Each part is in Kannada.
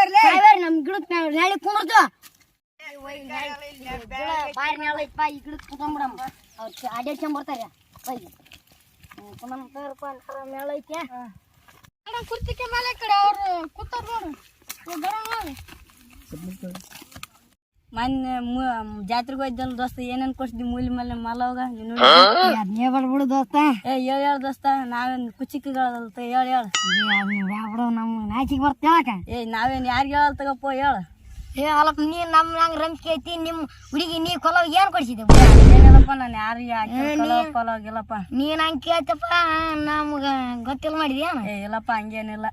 ಬರ್ಲಿ. ಕಾಯಿ ಬರ್ರಿ ನಮ್ ಗಿಡಕ್ ನಾವ್ ನಾಳೆ ಕುಂದ್ರದು. ಬಾರಿ ನಾಳೆ ಐತಪ್ಪ ಈ ಗಿಡಕ್ ಅವ್ರು ಅಡ್ಯಾಡ್ಸ್ಕೊಂಡ್ ಬರ್ತಾರೆ. ಬೈ ಕುಂದಮ್ತಾರಪ್ಪ ಮೇಳ ಐತೆ. ಕುರ್ತಿಕೆ ಮೇಲೆ ಕಡೆ ಅವ್ರು ಕೂತಾರ ನೋಡು. ಮೊನ್ನೆ ಜಾತ್ರೆಗೆ ಹೋಯ್ದಲ್ಲ ದೋಸ್ತ ಏನೇನ್ ಕೊಡ್ಸಿದ್ವಿ ಮೂಲಿ ಮೇಲೆ ಮಲವಾಗ ನೀನು ಅದನ್ನೇ ಬರ್ಬಿಡು ದೋಸ್ತ. ಏ ಹೇಳ್ ಹೇಳ್ ದೋಸ್ತ. ನಾವೇನ್ ಕುಚಿಕಗಳಲ್ತ ಹೇಳ್ ಹೇಳ್. ಬಿಡು ನಮ್ ನಾಚಿಗೆ ಬರ್ತೇವಕ ಏ ನಾವೇನ್ ಯಾರಿಗ ಹೇಳಲ್ ತಗಪ್ಪ ಹೇಳ. ಏ ಅಲ್ಲಪ್ಪ ನೀ ನಮ್ ನಂಗ್ ರಂಜಿಕೆ ಐತಿ ನಿಮ್ ಹುಡುಗಿ ನೀ ಕೊಲವ್ ಏನ್ ಕೊಡ್ಸಿದ್ದೆ? ಏನಿಲ್ಲಪ್ಪ ನಾನು ಯಾರಿಗೆ ಕೊಲವ್ ಗಿಲ್ಲಪ್ಪ ನೀನ್ ಹಂಗೆ ಕೇಳ್ತಪ್ಪ ನಮ್ಗ ಗೊತ್ತಿಲ್ಲ ಮಾಡಿದ್ಯಾನ ಏ ಇಲ್ಲಪ್ಪ ಹಂಗೇನಿಲ್ಲ.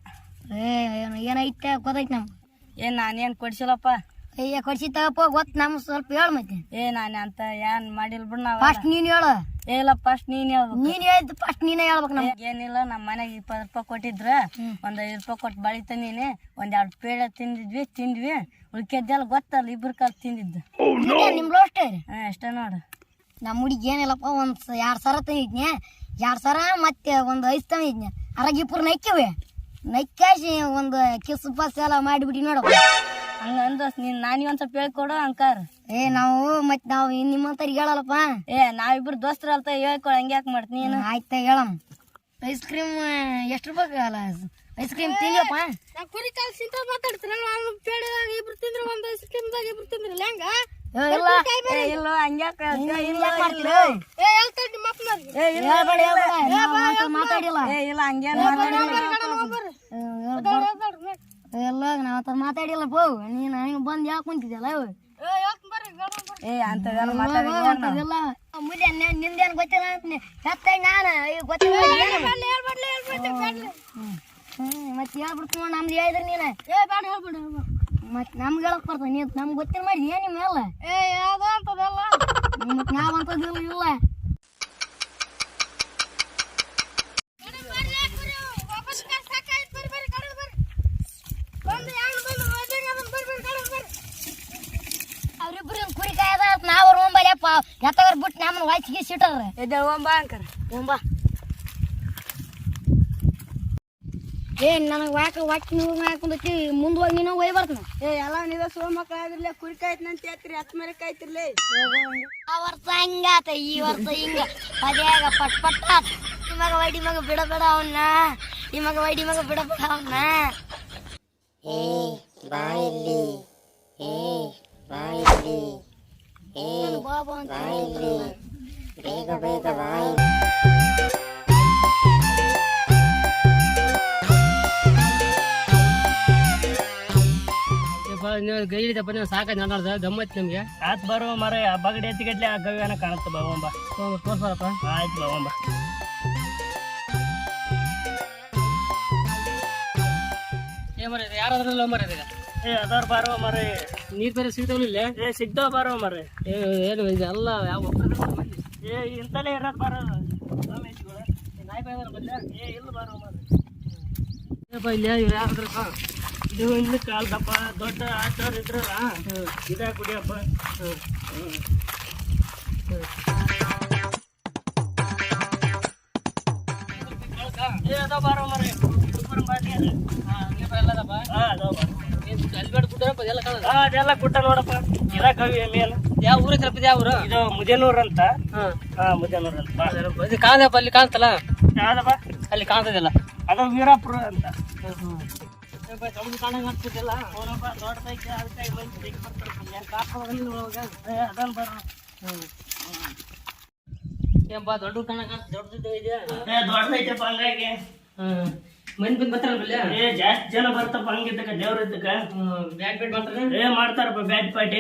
ಏ ಏನ್- ಏನೈತೆ ಗೊತ್ತೈತೆ ನಮ್ಗೆ. ಏನ್ ನಾನೇನ್ ಕೊಡ್ಸಿಲ್ಲಪ್ಪ. ಅಯ್ಯ ಕೊಡ್ಸಿ ತಗಪ್ಪ ಗೊತ್ತ ನಮ್ ಸ್ವಲ್ಪ ಹೇಳ ಮತ್ತೆ. ಏ ನಾನು ಅಂತ ಏನ್ ಮಾಡಿಲ್ ಬಿಡ್ ನಾವ್. ಫಸ್ಟ್ ನೀನ್ ಹೇಳು. ಏ ಇಲ್ಲ ಫಸ್ಟ್ ನೀನ್ ಹೇಳ್ಬೇಕು. ನೀನ್ ಹೇಳಿದ್ ಫಸ್ಟ್ ನೀನೇ ಹೇಳ್ಬೇಕು ನಮ್ಗೆ. ಏನಿಲ್ಲ ನಮ್ಮ ಮನೆಗೆ ಇಪ್ಪತ್ತು ರೂಪಾಯಿ ಕೊಟ್ಟಿದ್ರ. ಒಂದ್ ಐದು ರೂಪಾಯಿ ಕೊಟ್ಟು ಬಳಿ ತಂದೀನಿ ಒಂದ್ ಎರಡು ಪೇಡ ತಿಂದಿದ್ವಿ ತಿಂದ್ವಿ. ಉಳ್ಕೆದ್ದೆಲ್ಲ ಗೊತ್ತಲ್ಲ ಇಬ್ರು ಕಾಲ್ ತಿಂದಿದ್ದು. ನಿಮ್ಗೆ ಅಷ್ಟೇ ಹಾ ಅಷ್ಟೇ ನೋಡು. ನಮ್ಮ ಹುಡುಗಿ ಏನಿಲ್ಲಪ್ಪ ಒಂದ್ ಎರಡ್ ಸರ ತಂದಿದ್ನೆ. ಎರಡ್ ಸಾವಿರ ಮತ್ತೆ ಒಂದ್ ಐದು ತಂದಿದ್ನೆ. ಅರಾಗ ಇಬ್ಬರು ನೈಕ್ಕಿವೆ ನೈಕಾಸಿ ಒಂದು ಕಿಸ್ ಪಸ್ ಎಲ್ಲ ಮಾಡಿಬಿಡಿ ನೋಡಪ್ಪ. ಹಂಗ ಅಂದೋಸ್ ನೀನ್ ನಾನಿ ಒಂದ್ ಸ್ವಲ್ಪ ಹೇಳ್ಕೊಡು ಅಂಕಾರ ಏ ನಾವು ಮತ್ ನಾವು ನಿಮ್ಮಂತರಿಗೆ ಹೇಳಲ್ಲಪ್ಪ. ಏ ನಾವಿಬ್ರು ದೋಸ್ತರ ಅಲ್ತ ಹೇಳ್ಕೊಡು ಹಂಗೆ ಯಾಕೆ ಮಾಡ್ತೀನಿ ನೀನು? ಆಯ್ತ ಹೇಳಮ್. ಐಸ್ ಕ್ರೀಮ್ ಎಷ್ಟು ರೂಪಾಯಿ ಅಲ್ಲ ಐಸ್ ಕ್ರೀಮ್ ತಿಂದಿಯಪ್ಪ ಕುರಿ ಕಾಲ್ ಸಿಂತ ಮಾತಾಡ್ತೀರಲ್ಲ ನಾನು ಪೇಡದಾಗ ಇಬ್ರು ತಿಂದ್ರೆ ಒಂದ್ ಐಸ್ ಕ್ರೀಮ್ದಾಗ ಇಬ್ರು ತಿಂದ್ರಲ್ಲ ಹೆಂಗ? ಇಲ್ಲ. ಹಂಗ್ಯಾಕ ಇಲ್ಲ ಯಾಕ್ ಏ ಹೇಳ್ತಾಡಿ ನಿಮ್ಮ. ಏ ಇಲ್ಲ ಮಾತಾಡಿಲ್ಲ. ಏ ಇಲ್ಲ ಹಂಗೇನ್ ಮಾತಾಡಿಲ್ಲ. ಎಲ್ಲ ನಾವ್ ತರ ಮಾತಾಡಿಲ್ಲ ಪೋ. ನೀನ್ ನನಗೆ ಬಂದ್ ಯಾಕೆ ಕುಂತಿದ್ಯಲ್ಲ ಇವು? ಏ ಅಂತದೆಲ್ಲ ಮಾತಾಡಿಲ್ಲ ಮುಂದೆ ನಿಂದೇನು ಗೊತ್ತಿಲ್ಲ ಅಂತ ಸತ್ತ ನಾನು ಈಗ ಗೊತ್ತಿಲ್ಲ ಮತ್ತೆ ಹೇಳ್ಬಿಡ್ತು ನೋಡ್ ನಮ್ದು ಹೇಳಿದ್ರಿ ನೀನು. ಮತ್ ನಮ್ಗೆ ಹೇಳಕ್ ಬರ್ತಾನೆ ನೀನು ನಮ್ಗೆ ಗೊತ್ತಿಲ್ಲ ಮಾಡಿ ಏನ್ ನಿಮ್ಮೆಲ್ಲ ಮತ್ ನಾವ್ ಅಂತದಿಲ್ಲ ಇಲ್ಲ. ನಾವ್ ರೋಂಬಲ್ಯಪ್ಪ ಎತ್ತಗರ್ ಬಿಟ್ಟು ನಮ್ಮನ್ನ ವಾಯ್ಸಿಗೆ ಸಿಟ್ಟವ್ರ ಎದ್ದೇಳು ಹೋಗ್ಬಾ ಅಂಕರ ಓಂಬಾ ಏ ನನಗೆ ವಾಕ ವಾಕಿ ನೀವು ಹಾಕೊಂಡೈತಿ ಮುಂದೆ ಹೋಗಿ ನೀನು ಒಯ್ ಬರ್ತಾನ. ಏ ಎಲ್ಲ ನೀವ ಸೋಮಕ್ಕ ಆಗಿರ್ಲಿ ಕುರಿ ಕಾಯ್ತನಂತ ಹೇಳ್ತೀರಿ ಹತ್ತು ಮರಿ ಕಾಯ್ತಿರ್ಲಿ. ಆ ವರ್ಷ ಹಿಂಗಾತ ಈ ವರ್ಷ ಹಿಂಗ. ಪದ್ಯಾಗ ಪಟ್ ಪಟ್ ಆತ್. ಈ ಮಗ ವೈಡಿ ಮಗ ಬಿಡ ಬಿಡ ಅವನ್ನ ಈ ಮಗ ವೈಡಿ ಮಗ ಬಿಡ ಬಿಡ ಅವನ್ನ ಏ ಬಾಯಿಲ್ಲಿ ಏ ಬಾಯಿಲ್ಲಿ ಏ ಬಾಬು ಅಂತ ಬೇಗ ಬೇಗ ಬಾಯಿ ಗೈಡಿದಪ್ಪ ನೀವು ಸಾಕಾಯ್ತು ಮಾತಾಡ್ದ ಗಮ್ಮತ್ ನಿಮ್ಗೆ. ಆತ್ ಬರುವ ಮರ ಬಗಡೆ ಎತ್ತಿಗಟ್ಲೆ ಆ ಗವ್ಯಾನ ಕಾಣುತ್ತೆ ಬಾವಂಬ ತೋರ್ಸಾರಪ್ಪ ಆಯ್ತು ಬಾವಂಬ ಏ ಮರ ಯಾರಾದ್ರಲ್ಲ ಮರ ಏ ಅದಾರ ಬಾರೋ ಮರ ನೀರ್ ಬೇರೆ ಸಿಗ್ತಾವಲ್ಲ ಏ ಸಿಗ್ತಾವ ಬಾರೋ ಮರ ಏ ಏನು ಇದೆಲ್ಲ ಯಾವ ಏ ಇಂತಲೇ ಇರೋದ್ ಬಾರೋ. ಸ್ವಾಮೀಜಿಗಳು. ಏ, ನಾಯಿ ಬಾಯ್ದಾರ ಬಲ್ಲೆ? ಏ ಇಲ್ಲ ಬಾರೋ ಮರ ಏಪ್ಪ ಇಲ್ಲಿ ಇವ್ರು ಯಾರಾದ್ರಪ್ಪ? ಇದು ಇನ್ನು ಕಾಲ್ದಪ್ಪ. ದೊಡ್ಡ ಆಟೋರ್ ಇದ್ರಲ್ಲ. ಇದ ಕುಡಿಯಪ್ಪ. ಏ ಅದಾವ ಬಾರೋ ಮರ ಸೂಪರ್ ಬಾಟಿ ಅದ. ಎಲ್ಲದಪ್ಪ ಹಾ ಅದಾವ ಬಾರೋ. ಅದೆಲ್ಲ ಗುಡ್ಡ ನೋಡಪ್ಪ. ಇದ ಕವಿ ಮೇಲೆ ಯಾವ ಊರ ಸ್ವಲ್ಪ ಯಾವ ಊರು ಇದು ಮುಜೇನೂರು ಅಂತ. ಹಾಂ. ಮುಜನೂರ್ ಅಂತ. ಇದು ಕಾಣದಪ್ಪ ಅಲ್ಲಿ ಕಾಣ್ತಲ್ಲ? ಯಾವ್ದಪ್ಪ? ಅಲ್ಲಿ ಕಾಣ್ತದಿಲ್ಲ. ಅದು ವೀರಾಪುರ ಅಂತ. ದೊಡ್ಡದೈತೆ ದೊಡ್ಡ ಕಾಣಂಗ ದೊಡ್ಡದು ಇದೆ ಏ ದೊಡ್ಡದೈತೆಪ್ಪ ಹಂಗಾಗಿ ಹ್ಮ್. ಮಂದಿ ಬಂದ್ ಬರ್ತಾರಲ್ಲ ಬಲ್ಲೆ ಏ ಜಾಸ್ತಿ ಜನ ಬರ್ತಪ್ಪ ಹಂಗಿದ್ದಕ್ಕ ದೇವ್ರ ಇದ್ದಕ್ಕ ಬ್ಯಾಟ್ ಬ್ಯಾಟ್ ಮಾಡ್ತಾರೆ? ಏ ಮಾಡ್ತಾರಪ್ಪ ಬ್ಯಾಟ್ ಪಾಟಿ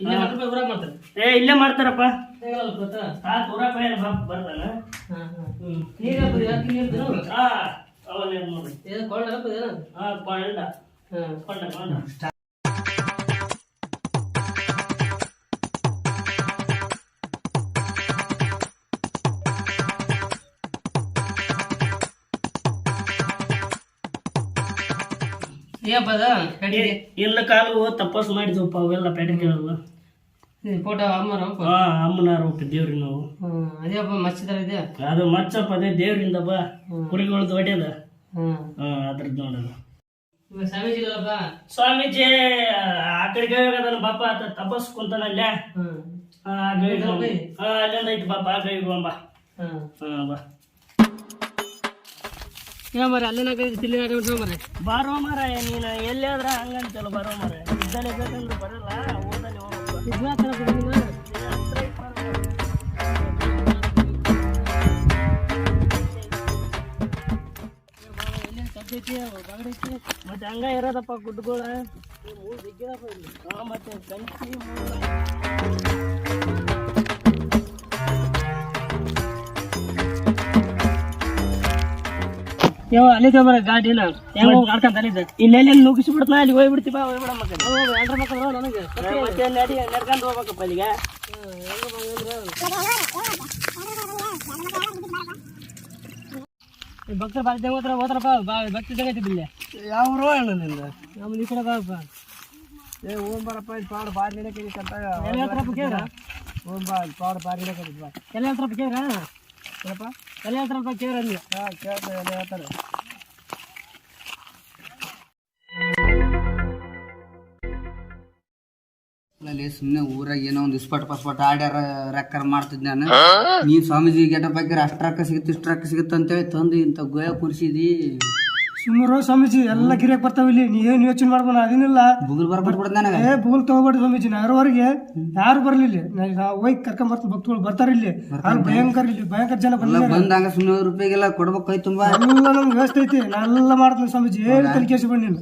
ಇಲ್ಲೇ ಮಾಡ್ತಾರೆ ಊರಾಗ ಮಾಡ್ತಾರೆ? ಏ ಇಲ್ಲೇ ಮಾಡ್ತಾರಪ್ಪ. ಹೆಂಗಲ್ಲ ಗೊತ್ತಾ? ಸಾಕು ಊರ ಪೈಲ ಬಾಪ್ ಬರ್ತಾನ ಹ್ಮ್ ಹಾಂ. ನೀರು ಹಾಕೋದು ಯಾಕೆ ನೀರು ಹಾ ಅವನೇ ಏನ್ ಏನು ಕೊಳ್ಳ ಏನು ಹಾ ಕೊಂಡ ಹ್ಮ್ ಕೊಂಡ ಇಲ್ಲ ಕಾಲು ತಪಸ್ ಮಾಡಿದ್ವಪ್ಪ ಅವೆಲ್ಲ ಪೇಟೆ ಕೇಳಲ್ಲ ಫೋಟೋ ಹಾ ಅಮ್ಮನಾರ ಹೋಗಿ ದೇವ್ರಿ ನಾವು. ಅದೇಪ್ಪ ಮಚ್ಚಿದಾರ ಇದೆ? ಅದು ಮಚ್ಚಪ್ಪ ಅದೇ ದೇವ್ರಿಂದ ಬಾ. ಕುರಿಗಳದ್ದು ಅದ್ರದ್ದು ನೋಡೋಣ ಇವಾಗ ಸ್ವಾಮೀಜಿ ಆ ಕಡೆ ಅದನ್ನ ಬಾಪ ಆತ ತಪಸ್ ಕುಂತಾನಲ್ಲ ಅಲ್ಲಿಂದ ಐತಿ ಬಾಪ ಆ ಕೈಗೊಂಬ ಹ್ಮ್. ಬಾ. ಯಾ ಮರ ಅಲ್ಲಿನ ತಿಲ್ಲಿ ಮರ ಬಾರೋ ಮಾರ ನೀನು ಎಲ್ಲಿ ಆದ್ರೆ ಹಂಗಂತಲ್ಲ ಬಾರೋ ಮಾರ ಇದ್ದಲ್ಲೇ ಬೇಕಂದ್ರೆ ಬರಲ್ಲ ಓದಲ್ಲಿ ಹೋಗ್ಬೇಕು. ಮತ್ತೆ ಹಂಗ ಇರೋದಪ್ಪ ಗುಡ್ಡುಗಳ ಮತ್ತೆ ಕಂಚಿ ಮೂಲ ಯಾವ ಅಲ್ಲಿ ಗಾಡಿ ಗಾಡಿನ ಹೆಂಗ ಆಡ್ಕೊಂತ ಅಲ್ಲಿದ್ದ ಇಲ್ಲೆಲ್ಲಿ ನುಗ್ಗಿಸಿ ಬಿಡ್ತಾನ ಅಲ್ಲಿ ಹೋಗಿ ಹೋಗ್ಬಿಡ್ತೀವ ಹೋಗ್ಬಿಡ ಮಕ್ಕಳು ನನಗೆ. ಮತ್ತೆ ನಡಿ ನಡ್ಕೊಂಡು ಹೋಗ್ಬೇಕಪ್ಪ ಅಲ್ಲಿಗೆ ಭಕ್ತರು ಬಾರಿ ದೇವ ಹತ್ರ ಹೋದ್ರಪ್ಪ ಬಾ ಭಕ್ತಿ ಜಗತ್ತಿದ್ದ ಇಲ್ಲಿ ಯಾವ ರೋ ಅಣ್ಣ ನಿಂದ? ನಮ್ಮ ಈ ಕಡೆ ಬಾಪ್ಪ ಏ ಓಂ ಬರಪ್ಪ ಇಲ್ಲಿ ಪಾಡು ಬಾರಿ ನಡಕ್ಕೆ ಅಂತ ಎಲ್ಲಿ ಹೇಳ್ತಾರಪ್ಪ ಕೇಳ್ರ? ಓಂ ಬಾ ಪಾಡು ಬಾರಿ ಬಾ. ಎಲ್ಲಿ ಏನಪ್ಪ? ಎಲ್ಲಿ ಹೇಳ್ತಾರಪ್ಪ ಕೇಳ್ರ ಅಂದ್ವಿ. ಹಾ ಕೇಳ್ತಾರೆ ಎಲ್ಲ ಹೇಳ್ತಾರೆ? ಅಲ್ಲಿ ಸುಮ್ಮನೆ ಊರಾಗ ಏನೋ ಒಂದು ಇಸ್ಪಟ್ ಪಸ್ಪಟ್ ಆಡ್ಯಾರ ರೆಕ್ಕರ್ ಮಾಡ್ತಿದ್ ನಾನು. ನೀನ್ ಸ್ವಾಮೀಜಿ ಗೆಟಪ್ ಹಾಕಿರ ಅಷ್ಟ್ ರೊಕ್ಕ ಸಿಗುತ್ತೆ ಇಷ್ಟ ರೊಕ್ಕ ಸಿಗುತ್ತೆ ಅಂತೇಳಿ ತಂದು ಇಂಥ ಗೋಯ ಕುರ್ಸಿದಿ. ಸುಮ್ಮರು ಸ್ವಾಮೀಜಿ ಎಲ್ಲ ಗಿರಿಯಕ್ ಬರ್ತಾವ ಇಲ್ಲಿ. ನೀ ಏನ್ ಯೋಚನೆ ಮಾಡ್ಬೋಣ ಅದೇನಿಲ್ಲ ಬುಗುಲ್ ಬರ್ಬಿಟ್ಬಿಡ್ದ ನನಗ. ಏ ಬೂಲ್ ತಗೋಬೇಡಿ ಸ್ವಾಮೀಜಿ ನಾರವರೆಗೆ ಯಾರು ಬರ್ಲಿಲ್ಲ ನಾವು ಹೋಗಿ ಕರ್ಕೊಂಡ್ ಬರ್ತೀವಿ ಭಕ್ತಗಳು ಬರ್ತಾರೆ ಇಲ್ಲಿ. ಅವ್ರು ಭಯಂಕರ ಇಲ್ಲಿ ಭಯಂಕರ ಜನ ಎಲ್ಲ ಬಂದಿದ್ದಾರೆ. ಬಂದಾಗ ಸುಮ್ಮನೆ ರೂಪಾಯಿಗೆಲ್ಲ ಕೊಡ್ಬೇಕು ತುಂಬಾ. ಎಲ್ಲ ನಮ್ಗೆ ವ್ಯವಸ್ಥೆ ಐತಿ ನಾನೆಲ್ಲ ಮಾಡ್ತೀನಿ ಸ್ವಾಮೀಜಿ ಏನ್ ತಲೆ ಬನ್ನಿ ನೀನು.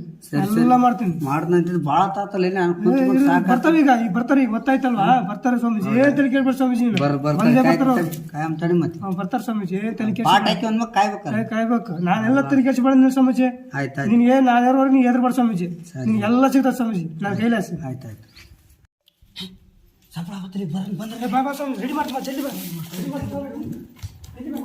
ಎಲ್ಲ ಮಾಡ್ತೀನಿ. ಮಾಡ್ದಂತಿದ್ ಭಾಳ ತಾತಲ್ಲ ನಾನು ಬರ್ತಾವ ಈಗ ಈಗ ಬರ್ತಾರೆ ಈಗ ಗೊತ್ತಾಯ್ತಲ್ವಾ? ಬರ್ತಾರೆ ಸ್ವಾಮೀಜಿ ಏನ್ ತಲೆ ಕೇಳ್ಬೇಡಿ ಸ್ವಾಮೀಜಿ ಬಂದೇ ಬರ್ತಾರ. ಕಾಯಂ ತಡಿ ಮತ್ತೆ. ಹ್ಮ್, ಬರ್ತಾರ ಸ್ವಾಮೀಜಿ ಏನ್ ತಲೆ ಕಾಯ್ಬೇಕಲ್ಲ. ಕಾಯ್ಬೇಕು. ನಾನೆಲ್ಲ ತಲೆ ಬಂದ್ ಬಂದಿನಿ ಸ್ವಾಮೀಜಿ. ಆಯ್ತಾಯ್ತು ನಿನ್ಗೆ ನಾನ್ಯಾರವರೆಗೆ ನೀ ಎದುರು ಸ್ವಾಮೀಜಿ. ನಿನ್ಗೆ ಎಲ್ಲ ಸಿಗ್ತದೆ ಸ್ವಾಮೀಜಿ. ನಾನು ಕೈಲಾಸಿ ಆಯ್ತಾಯ್ತು ಏ, ಬಾ ಬಾಬಾ ಸ್ವಾಮಿ ರೆಡಿ ಮಾಡ್ತೀನಿ ಬಾ, ಜಲ್ದಿ ಬಾ. ರೆಡಿ ಮಾಡ್ತೀನಿ ರೆಡಿ.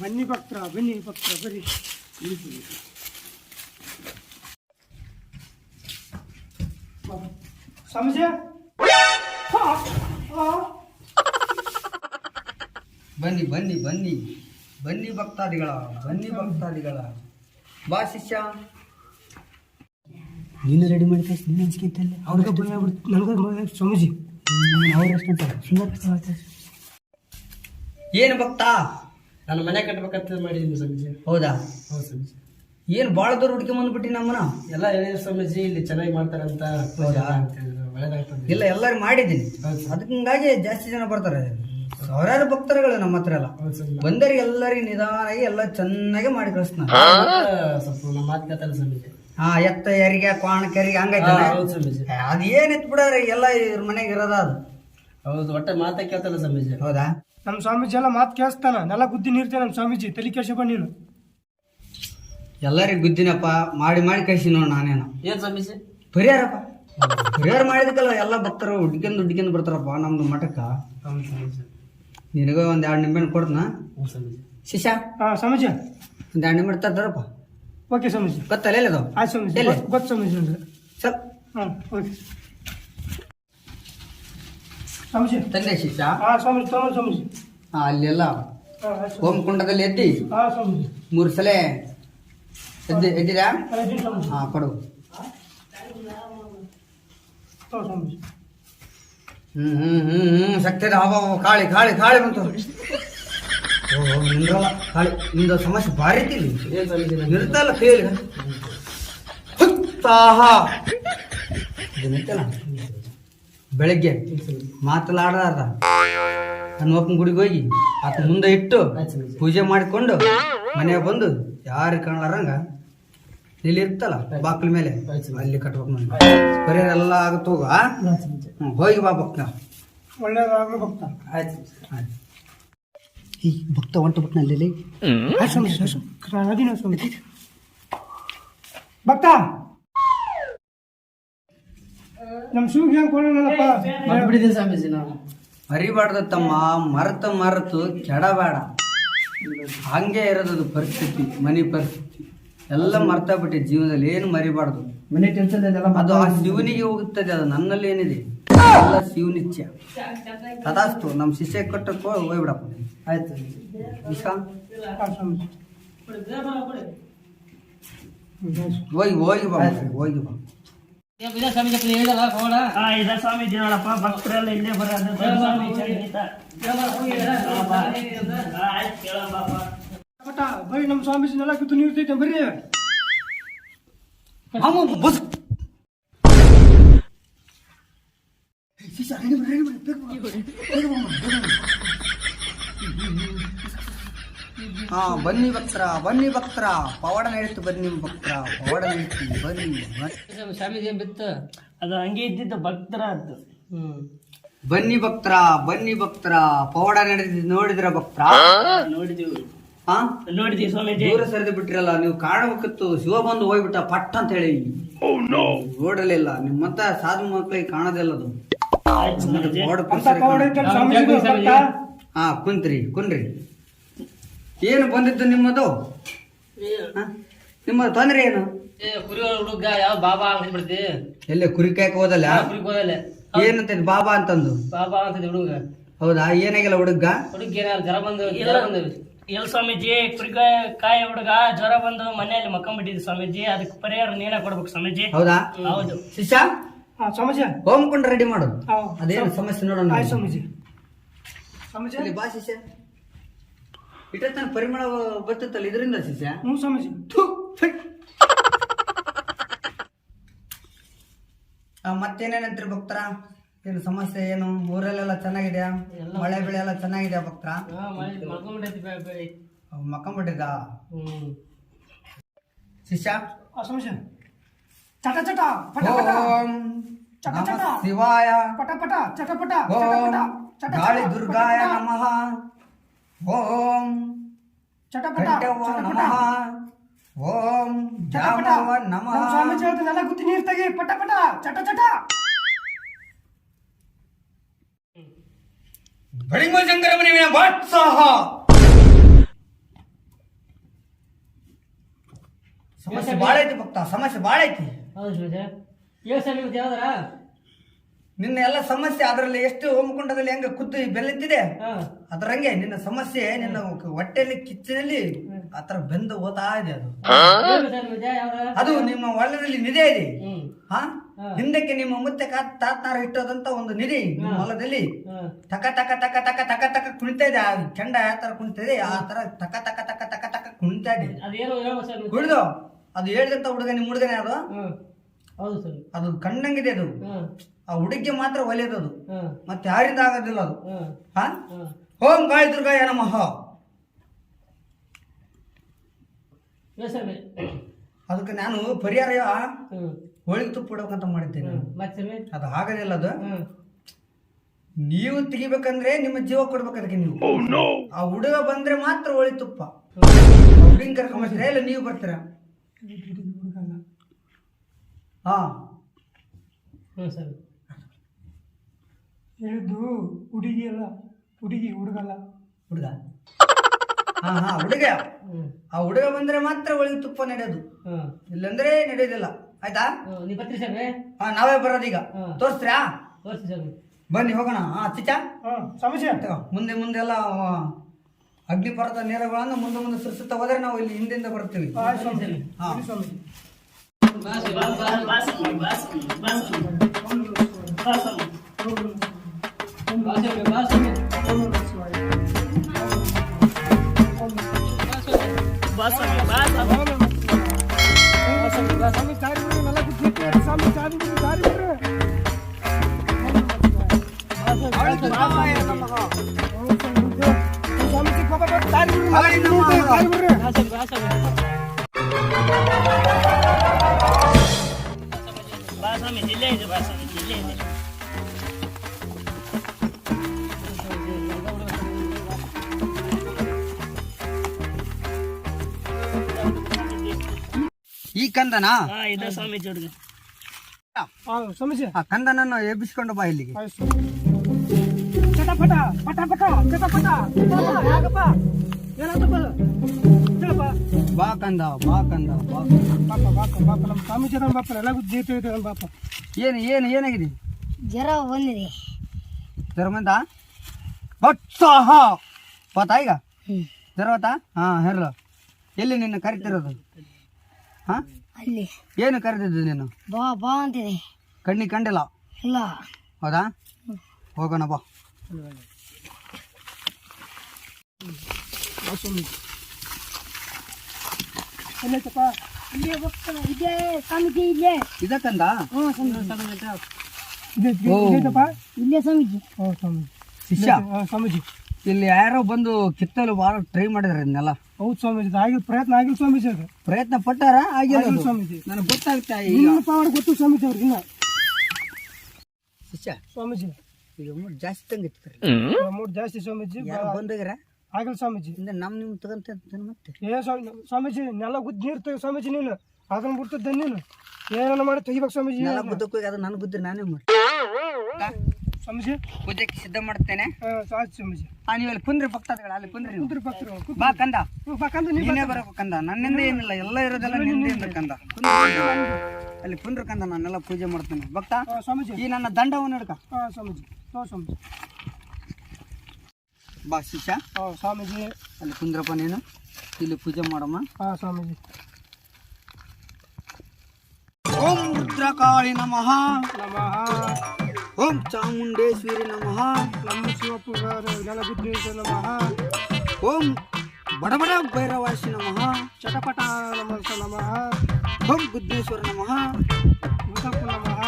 ಬನ್ನಿ ಭಕ್ತರ ಬನ್ನಿ ಭಕ್ತರ ಬರ್ರಿ ಹಾ. ಬನ್ನಿ ಬನ್ನಿ ಬನ್ನಿ. ಬನ್ನಿ ಭಕ್ತಾದಿಗಳ ಬನ್ನಿ ಭಕ್ತಾದಿಗಳ. ಬಾ ಶಿಷ್ಯ. ನೀನು ರೆಡಿ ಮಾಡಿ ಕಳಿಸಿ ನೀನು ಹಂಚ್ಕಿಂತಲ್ಲ ಅವ್ರಿಗೆ ಭಯ ಆಗ್ಬಿಡ್ತು. ನನಗೆ ಭಯ ಆಗ್ಬಿಡ್ತು, ಸ್ವಾಮೀಜಿ ಏನು ಭಕ್ತ? ನಾನು ಮನೆ ಕಟ್ಬೇಕಂತ ಮಾಡಿದ್ದೀನಿ ಸ್ವಾಮೀಜಿ ಹೌದಾ? ಹೌದು ಸ್ವಾಮೀಜಿ ಏನು ಭಾಳ ದೂರ ಹುಡ್ಕೊಂಡ್ ಬಂದ್ಬಿಟ್ಟಿ ನಮ್ಮನ ಎಲ್ಲ ಹೇಳಿದ್ರು ಸ್ವಾಮೀಜಿ ಇಲ್ಲಿ ಚೆನ್ನಾಗಿ ಮಾಡ್ತಾರಂತ ಪೂಜೆ ಅಂತ ಹೇಳಿದ್ರು. ಒಳ್ಳೆದಾಗ್ತದೆ. ಇಲ್ಲ ಎಲ್ಲರೂ ಮಾಡಿದ್ದೀನಿ. ಅದಕ್ಕಾಗಿ ಜಾಸ್ತಿ ಜನ ಬರ್ತಾರೆ. ಸಾವಿರಾರು ಭಕ್ತರುಗಳು ನಮ್ಮ ಹತ್ರ ಎಲ್ಲ. ಹೌದು ಬಂದರಿಗೆ ಎಲ್ಲರಿಗೆ ನಿಧಾನಾಗಿ ಎಲ್ಲ ಚೆನ್ನಾಗಿ ಮಾಡಿ ಕಳಿಸ್ತಾನೆ. ಸ್ವಲ್ಪ ನಮ್ಮ ಮಾತು ಕೇಳ್ತಾನೆ ಸ್ವಾಮೀಜಿ. ಹಾ ಎತ್ತ ಯಾರಿಗೆ ಕ್ವಾಣ ಕೆರಿಗೆ ಹಂಗೈತಲ್ಲ ಹೌದು ಸ್ವಾಮೀಜಿ. ಅದು ಏನ್ ಎತ್ ಬಿಡಾರ ಎಲ್ಲ ಇವ್ರ ಮನೆಗೆ ಇರೋದ ಅದು. ಹೌದು ಒಟ್ಟೆ ಮಾತಾ ಕೇಳ್ತಾನೆ ಸ್ವಾಮೀಜಿ. ಹೌದಾ? ನಮ್ಮ ಸ್ವಾಮೀಜಿ ಎಲ್ಲ ಮಾತು ಕೇಳಿಸ್ತಾನ. ನೆಲ ಗುದ್ದಿ ನೀರ್ತೇನೆ ನಮ್ಮ ಸ್ವಾಮೀಜಿ ತಲೆ ಕೇಳಿಸ್ಕೊಂಡು ನೀನು ಎಲ್ಲರಿಗೂ ಗುದ್ದಿನಪ್ಪ ಮಾಡಿ ಮಾಡಿ ಕಳಿಸಿ ನೋಡಿ ನಾನೇನು. ಏನ್ ಸಮಸ್ಯೆ ಪರಿಹಾರಪ್ಪ. ಪರಿಹಾರ ಮಾಡಿದಕ್ಕಲ್ಲ ಎಲ್ಲ ಭಕ್ತರು ಹುಡ್ಕೊಂಡು ಹುಡ್ಕೊಂಡು ಬರ್ತಾರಪ್ಪ ನಮ್ದು ಮಠಕ್ಕ. ಹೌದು ನಿನಗ ಒಂದ್ ಎರಡು ನಿಂಬೆಹಣ್ಣು ಕೊಡ್ತನ? ಹ್ಞೂ ಶಿಷ್ಯ? ಸಮಸ್ಯೆ ಒಂದ್ ಎರಡು ನಿಂಬೆ ತರ್ತಾರಪ್ಪ. ಓಕೆ ಸಮಸ್ಯೆ ಗೊತ್ತಲ್ಲ ಎಲ್ಲಿ ಅದಾವ ಆಯ್ತು ಸ್ವಾಮೀಜಿ. ಎಲ್ಲಿ? ಗೊತ್ತು- ಗೊತ್ತು ಸ್ವಾಮೀಜಿ ಅಂದ್ರೆ ಸ್ವಲ್ಪ ಹಾಂ ಓಕೆ. ತಂದೆ ಶಿಷ್ಯ? ಆ ಸ್ವಾಮೀಜಿ ತಗೊಂಡು ಅಲ್ಲೆಲ್ಲ ಹಾ ಎತ್ತಿ ಕುಂಡದಲ್ಲಿ ಎದ್ದಿ ಹಾ ಮೂರು ಸಲ ಎದ್ದಿರಾ ಹಾ ಕೊಡು. ಹ್ಞೂ ಹ್ಞೂ ಹ್ಮ್ ಹ್ಮ್ ಹ್ಮ್ ಹ್ಮ್ ಶಕ್ತಿ ಇದೆ. ಅಬ್ಬಾ, ಅಬ್ಬಾ, ಕಾಳಿ ಕಾಳಿ ಕಾಳಿ ಬಂತು. ನಿಂದ್ರಲ್ಲ ಕಾಳಿ. ನಿಂದ ಸಮಸ್ಯೆ ಭಾರಿ ತಿಳಿ ಇರ್ತಲ್ಲ ಕೈಯಲ್ಲಿ. ಹುತ್ತಾಹ. ಬೆಳಗ್ಗೆ ಮಾತಲಾಡದ ಹನುಮಪ್ಪನ ಗುಡಿಗೆ ಹೋಗಿ ಆತ ಮುಂದೆ ಇಟ್ಟು ಪೂಜೆ ಮಾಡಿಕೊಂಡು ಮನೆಗೆ ಬಂದು ಯಾರು ಕಾಣಲಾರಂಗ? ಇಲ್ಲಿ ಇರ್ತಲ್ಲ ಬಾಕ್ಲ ಮೇಲೆ. ಅಲ್ಲಿ ಕಟ್ಬೇಕು ನೋಡಿ. ಪರಿಹಾರ ಎಲ್ಲ ಆಗುತ್ತೆ ಹೋಗ? ಹೋಗಿ ಬಾ ಭಕ್ತ. ಒಳ್ಳೇದಾಗ್ಲಿ ಭಕ್ತ. ಆಯ್ತು ಆಯ್ತು. ಈ ಭಕ್ತ ಹೊಂಟು ಬಿಟ್ಟು ಅಲ್ಲಿ ಭಕ್ತ! ನಮ್ಮ ಶಿವಗೆ ಹೆಂಗ್ ಸ್ವಾಮೀಜಿ ನಾವು ಮರಿಬಾರ್ದು ತಮ್ಮ ಮರೆತ ಮರೆತು ಕೆಡಬೇಡ. ಹಂಗೆ ಇರೋದದು ಪರಿಸ್ಥಿತಿ ಮನೆ ಪರಿಸ್ಥಿತಿ. ಎಲ್ಲ ಮರ್ತಾ ಬಿಟ್ಟೆ ಜೀವನದಲ್ಲಿ ಏನು ಮರಿಬಾರ್ದು. ಮನೆ ಟೆನ್ಷನ್ ಎಲ್ಲ ಅದು ಆ ಶಿವನಿಗೆ ಹೋಗುತ್ತದೆ ಅದು ನನ್ನಲ್ಲಿ ಏನಿದೆ? ಎಲ್ಲ ಶಿವನಿಚ್ಛೆ ತದಾಸ್ತು ನಮ್ಮ ಶಿಷ್ಯ ಕೊಟ್ಟಕ್ಕೋ ಹೋಗ್ಬಿಡಪ್ಪ. ಆಯ್ತು. ಇಷ್ಟ ಹೋಗಿ ಹೋಗಿ ಬಾ ಹೋಗಿ ಬಾ. ಸ್ವಾಮೀಜಿ ನೋಡಪ್ಪ ಭಕ್ತರೆಲ್ಲ ಇಲ್ಲೇ ಬರೋದು. ಸ್ವಾಮಿ ಬರೀ ನಮ್ಮ ಸ್ವಾಮೀಜಿನೆಲ್ಲ ಕೂತು ನೀರು ಬರ್ರಿ. ಬಸ್. ಹಾ ಬನ್ನಿ ಭಕ್ತರ ಬನ್ನಿ ಭಕ್ತರ. ಪವಾಡ ನಡೀತು ಬನ್ನಿ ಭಕ್ತರ. ಪವಾಡ ನಡೀತು ಬನ್ನಿ. ಸ್ವಾಮೀಜಿ ಏನ್ ಬಿತ್ತು? ಅದು ಹಂಗೆ ಇದ್ದಿದ್ದು ಭಕ್ತರ ಅದು. ಹ್ಮ್. ಬನ್ನಿ ಭಕ್ತರ ಬನ್ನಿ ಭಕ್ತರ. ಪವಾಡ ನಡೆದಿದ್ದು ನೋಡಿದ್ರ ಭಕ್ತರ? ನೋಡಿದೀವಿ. ಹಾ ನೋಡಿದೀವಿ ಸ್ವಾಮೀಜಿ? ದೂರ ಸರಿದು ಬಿಟ್ಟಿರಲ್ಲ ನೀವು ಕಾಣಬೇಕಿತ್ತು ಶಿವ ಬಂದು ಹೋಗ್ಬಿಟ್ಟ ಪಟ್ ಅಂತ ಹೇಳಿ. ನೋಡಲಿಲ್ಲ ನಿಮ್ಮಂತ ಸಾಧು ಮಕ್ಕಳಿಗೆ ಕಾಣೋದಿಲ್ಲ ಅದು. ಹಾ ಕುಂತ್ರಿ ಕುನ್ರಿ ಏನು ಬಂದಿದ್ದು ನಿಮ್ಮದು? ಹಾ? ನಿಮ್ಮ ತೊಂದ್ರೆ ಏನು? ಏ ಕುರಿ ಹುಡುಗ ಯಾವ ಬಾಬಾ ಅಂತ ಬಿಡ್ತಿ ಎಲ್ಲೇ ಕುರಿ ಕಾಯಕ್ ಹೋದಲ್ಲ? ಏನಂತ ಬಾಬಾ ಅಂತಂದು? ಬಾಬಾ ಅಂತ ಹುಡುಗ. ಹೌದಾ ಏನಾಗಿಲ್ಲ ಹುಡುಗ? ಹುಡುಗ ಏನಾರ ಜರ ಬಂದು ಇಲ್ಲ ಸ್ವಾಮೀಜಿ ಕುರಿಗ ಕಾಯಿ ಹುಡುಗ ಜ್ವರ ಬಂದು ಮನೆಯಲ್ಲಿ ಮಕ್ಕಂಬಿಟ್ಟಿದ್ವಿ ಸ್ವಾಮೀಜಿ. ಅದಕ್ಕೆ ಪರಿಹಾರ ನೀನೇ ಕೊಡ್ಬೇಕು ಸ್ವಾಮೀಜಿ. ಹೌದಾ? ಹೌದು. ಶಿಷ್ಯ? ಹಾ ಸ್ವಾಮೀಜಿ. ಹೋಮ್ಕೊಂಡು ರೆಡಿ ಮಾಡು ಹಾ. ಅದೇನು ಸಮಸ್ಯೆ ನೋಡೋಣ ಆಯ್ತು ಸ್ವಾಮೀಜಿ. ಸ್ವಾಮೀಜಿ? ಇಲ್ಲಿ ಬಾ ಶಿಷ್ಯ. ಇಟ್ಟತನ ಪರಿಮಳ ಬರ್ತೈತಲ್ಲ ಇದರಿಂದ ಶಿಷ್ಯ? ಹ್ಞೂ ಸ್ವಾಮೀಜಿ. ಥು, ಥು. ಆ, ಮತ್ತೇನೇನಂತೀರಿ ಭಕ್ತರ? ಏನು ಸಮಸ್ಯೆ ಏನು? ಊರಲ್ಲೆಲ್ಲ ಚೆನ್ನಾಗಿದ್ಯಾ? ಮಳೆ ಬೆಳೆ ಎಲ್ಲ ಚೆನ್ನಾಗಿದ್ಯಾ ಭಕ್ತರ? ಮಕ್ಕಂಬಿಟ್ಟಿದ್ದ ಶಿಷ್ಯ? ಚಟ ಚಟ ಪಟ ಪಟ. ಓಂ ಚಟ ನಮ ಚಟ. ಶಿವಾಯ. ಪಟ ಪಟ ಚಟ ಪಟ ಚಟ ಓಂ ಗಾಳಿ ಪಟ ದುರ್ಗಾಯ ಪಟ. ನಮಃ. ಓಂ ಚಟಪಟ ನಮಃ. ಓಂ ಜಾಮವ ನಮಃ. ಸ್ವಾಮೀಜಿ ಹೇಳ್ತಾನೆಲ್ಲ ಗುತ್ತಿ ನೀರು ತೆಗಿ ಪಟ ಪಟ ಚಟ ಚಟ. ಮನೆಯ ವಾತ್ಸಾಹ ಸಮಸ್ಯೆ ಬಾಳ ಐತಿ ಭಕ್ತ ಸಮಸ್ಯೆ ಬಾಳ ಐತಿ ಹೌದು ಯಾವ್ದಾರ ನಿನ್ನ ಎಲ್ಲ ಸಮಸ್ಯೆ ಅದರಲ್ಲಿ ಎಷ್ಟು ಹೋಮಕುಂಡದಲ್ಲಿ ಹೆಂಗ ಕುದ್ದು ಬೆಲ್ಲತ್ತಿದೆ? ಅದ್ರಂಗೆ ನಿನ್ನ ಸಮಸ್ಯೆ ನಿನ್ನ ಹೊಟ್ಟೆಯಲ್ಲಿ ಕಿಚ್ಚಿನಲ್ಲಿ ಆತರ ಬೆಂದು ಹೋತಾ ಇದೆ ಅದು. ಅದು ನಿಮ್ಮ ಒಳ್ಳೆದಲ್ಲಿ ನಿಧೆ ಇದೆ. ಹಾ? ಹಿಂದಕ್ಕೆ ನಿಮ್ಮ ಮುತ್ತೆ ಕಾ- ಇಟ್ಟದಂತ ಒಂದು ನಿಧಿ ಹೊಲದಲ್ಲಿ ತಕ ತಕ ತಕ ತಕ ತಕ ತಕ ಕುಣಿತಾ ಇದೆ ಆ ಚಂಡ ಯಾವ ತರ ಕುಣಿತಿದೆ ಆ ತರ ತಕ ತಕ ತಕ ತಕ ತಕ ಕುಣಿತಾ ಇದೆ ಕುಳಿದು ಅದು ಹೇಳಿದಂತ ಹುಡುಗ ನಿಮ್ಮ ಹುಡುಗನೇ ಅದು ಹೌದು ಸರ್ ಅದು ಕಣ್ಣಂಗಿದೆ ಅದು ಆ ಹುಡುಗಿ ಮಾತ್ರ ಒಲಿಯೋದು ಅದು ಮತ್ತೆ ಯಾರಿಂದ ಆಗೋದಿಲ್ಲ ಅದು ಹಾ ಓಂ ಗಾಳಿ ದುರ್ಗಾಯ ನಮಃ ಅದಕ್ಕೆ ನಾನು ಪರಿಹಾರ ಹೋಳಿಗೆ ತುಪ್ಪ ಇಡ್ಬೇಕಂತ ಮಾಡಿದ್ದೇನೆ. ಹ್ಮ್ ಮತ್ತೆ ಅದು ಆಗೋದಿಲ್ಲ ಅದು. ನೀವು ತೆಗಿಬೇಕಂದ್ರೆ ನಿಮ್ಮ ಜೀವ ಕೊಡ್ಬೇಕು ಅದಕ್ಕೆ ನೀವು. ಆ ಹುಡುಗ ಬಂದ್ರೆ ಮಾತ್ರ ಹೋಳಿ ತುಪ್ಪ ಹುಡುಗಿನ ಕರ್ಕೊಂಡ್ ಇಲ್ಲ ನೀವು ಬರ್ತೀರಾ? ಹಾ. ಸ್ವಾಮಿ ಹೇಳಿದ್ದು ಹುಡುಗಿ ಅಲ್ಲ ಹುಡುಗಿ ಹುಡುಗಲ್ಲ ಹುಡುಗ? ಹಾ ಹಾ ಹುಡುಗ. ಆ ಹುಡುಗ ಬಂದ್ರೆ ಮಾತ್ರ ಹೋಳಿಗೆ ತುಪ್ಪ ನಡೆಯೋದು ಇಲ್ಲಂದ್ರೆ ನಡೆಯೋದಿಲ್ಲ. ಆಯ್ತಾ? ನೀವು ಬರ್ತೀರಿ ಸರ್ ಹಾ ನಾವೇ ಬರೋದೀಗ ಈಗ. ತೋರಿಸ್ತೀರಾ? ತೋರಿಸಿ ಸರ್ ಬನ್ನಿ ಹೋಗೋಣ. ಹಾ ಸಮಸ್ಯೆ ತಗೋ. ಮುಂದೆ ಮುಂದೆ ಎಲ್ಲ ಅಗ್ನಿ ಪರ್ವತ ನೇರಗಳನ್ನು ಮುಂದೆ ಮುಂದೆ ಸುರಿಸುತ್ತಾ ಹೋದ್ರೆ ನಾವು ಇಲ್ಲಿ ಹಿಂದಿಂದ ಬರ್ತೀವಿ. ಹಾ ಬಾಸಮಿ ಬಾಸಮಿ ಸ್ವಾಮಿ. ದಾರಿ ಬಿಡ್ರಿ ನೆಲ ಗುದ್ದಿ ಇಟ್ಟಿ, ಸ್ವಾಮಿ ಬಾ ಬಾ ಸ್ವಾಮೀಜಿ ಆ ಕಂದನನ್ನು ಎಬ್ಬಿಸ್ಕೊಂಡು ಬಾ ಇಲ್ಲಿಗೆ. ಚಟಪಟ ಚಟಪಟ ಯಾಕಪ್ಪ? ಹೇಳಪ್ಪ. ಬಾ ಕಂದ ಬಾ ಕಂದ ಬಾ ಬಾಪ ಬಾಪ ಬಾಪ ನಮ್ಮ ಸ್ವಾಮೀಜಿ ನಮ್ಮ ಬಾಪ ಎಲ್ಲ ಜೀತ ಐತೆ ನಮ್ಮ ಬಾಪ. ಏನು ಏನು ಏನಾಗಿದೆ? ಜ್ವರ ಬಂದಿದೆ. ಜ್ವರ ಬಟ್ಸಾಹ ಪತಾ ಈಗ. ಜ್ವರ ಹೋತಾ ಹಾಂ ಹೇಳ. ಎಲ್ಲಿ ನಿನ್ನ ಕರಿತಿರೋದು? ಹಾಂ? ಅಲ್ಲಿ. ಏನು ಕರೆದಿದ್ದು ನೀನು? ಬಾ ಬಾ ಅಂತಿದೆ. ಕಣ್ಣಿಗೆ ಕಂಡಿಲ್ಲ? ಇಲ್ಲ. ಹೌದಾ? ಹೋಗೋಣ ಬಾ. ಎಲ್ಲೈತಪ್ಪ ಇಲ್ಲೇ ಹೋಗ್ತಾನೆ ಇದೇ ಸ್ವಾಮೀಜಿ ಇಲ್ಲೇ ಇದಕ್ಕಂದ ಇಲ್ಲೇ ಸ್ವಾಮೀಜಿ. ಶಿಷ್ಯ? ಸ್ವಾಮೀಜಿ. ಇಲ್ಲಿ ಯಾರೋ ಬಂದು ಕಿತ್ತಲು ಭಾಳ ಟ್ರೈ ಮಾಡಿದಾರೆ ಇದನ್ನೆಲ್ಲ. ಹೌದು ಸ್ವಾಮೀಜಿ ಆಗಿಲ್ಲ ಪ್ರಯತ್ನ ಆಗಿಲ್ಲ ಸ್ವಾಮೀಜಿ ಅದು. ಪ್ರಯತ್ನ ಪಟ್ಟಾರ? ಆಗಿಲ್ಲ ಆಗಿಲ್ಲ ಸ್ವಾಮೀಜಿ. ನನಗೆ ಗೊತ್ತಾಗ್ತಾ ಈಗ ಇನ್ನು ಪಾವಡ ಗೊತ್ತು ಸ್ವಾಮೀಜಿ ಅವ್ರಿಗೆ ಇಲ್ಲ ಶಿಷ್ಯ ಸ್ವಾಮೀಜಿ. ಈಗ ಅಮೌಂಟ್ ಜಾಸ್ತಿ ತಂಗಿತ್ತು ಅಮೌಂಟ್ ಜಾಸ್ತಿ ಸ್ವಾಮೀಜಿ. ಯಾರು ಬಂದಾಗ್ರ ಆಗಿಲ್ಲ ಸ್ವಾಮೀಜಿ. ಇಂದ ನಮ್ಮ ನಿಮ್ ತಗಂತ ಮತ್ತೆ? ಏ ಸ್ವಾಮಿ ಸ್ವಾಮೀಜಿ ನೆಲ ಗುದ್ದು ನೀರು ತೆಗಿ ಸ್ವಾಮೀಜಿ ನೀನು. ಅದನ್ನ ಬಿಡ್ತದ್ದೆ ನೀನು. ಏನನ್ನ ಮಾಡಿ ತೆಗಿಬೇಕು ಸ್ವಾಮೀಜಿ. ನೆಲ ಗುದ್ದಕ್ಕೆ ಹೋಗಿ ಅದು ನನ್ ಗುದ್ದಿ ನಾನೇ ಮಾಡಿ ಸ್ವಾಮೀಜಿ? ಪೂಜೆಗೆ ಸಿದ್ಧ ಮಾಡ್ತೇನೆ. ಸ್ವಾಮೀಜಿ. ಆ ನೀವು ಅಲ್ಲಿ ಕುಂದ್ರಿ ಭಕ್ತಾದಿಗಳು ಅಲ್ಲಿ ಕುಂದ್ರಿ. ಕುಂತ್ರಿ ಭಕ್ತರು ಕುಂತ್ರಿ. ಬಾ ಕಂದ. ಬಾ ಕಂದ ನೀನೇ ಬರಬೇಕು ಕಂದ. ನನ್ನಿಂದ ಏನಿಲ್ಲ ಎಲ್ಲ ಇರೋದೆಲ್ಲ ನಿನ್ನಿಂದ ಕಂದ. ಕುಂದ್ರು. ಅಲ್ಲಿ ಕುಂದ್ರ ಕಂದ ನಾನೆಲ್ಲ ಪೂಜೆ ಮಾಡ್ತೇನೆ. ಭಕ್ತ? ಸ್ವಾಮೀಜಿ. ಈ ನನ್ನ ದಂಡವನ್ನು ಹಿಡ್ಕ. ಸ್ವಾಮೀಜಿ. ಹೋ ಸ್ವಾಮೀಜಿ. ಬಾ ಶಿಷ್ಯ. ಸ್ವಾಮೀಜಿ. ಅಲ್ಲಿ ಕುಂದ್ರಪ್ಪ ನೀನು. ಇಲ್ಲಿ ಪೂಜೆ ಮಾಡಮ್ಮ. ಹಾಂ ಸ್ವಾಮೀಜಿ. ಓಂ ರುದ್ರಕಾಳಿ ನಮಃ ನಮಃ ಓಂ ಚಾಮುಂಡೇಶ್ವರಿ ನಮಃ ನಮ್ಮ ಶಿವಪ್ಪ ನೆಲ ಗುದ್ದು ನೀರು ನಮಃ ಓಂ ಬಡಬಡ ಭೈರವಾಸಿ ನಮಃ ಚಟಪಟ ನಮಃ ನಮಃ ಓಂ ಬುದ್ಧೇಶ್ವರ ನಮಃ ಮುಸಪ್ಪ ನಮಃ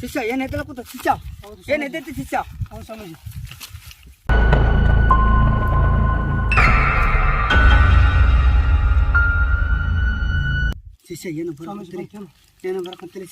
ಶಿಷ್ಯ ಏನೈತಲ್ಲ ಕೂತ ಶಿಷ್ಯ ಏನೈತೈತಿ ಶಿಷ್ಯ ಹೌದು Swamiji Sí, sí, ya no puedo. Ya no puedo meter.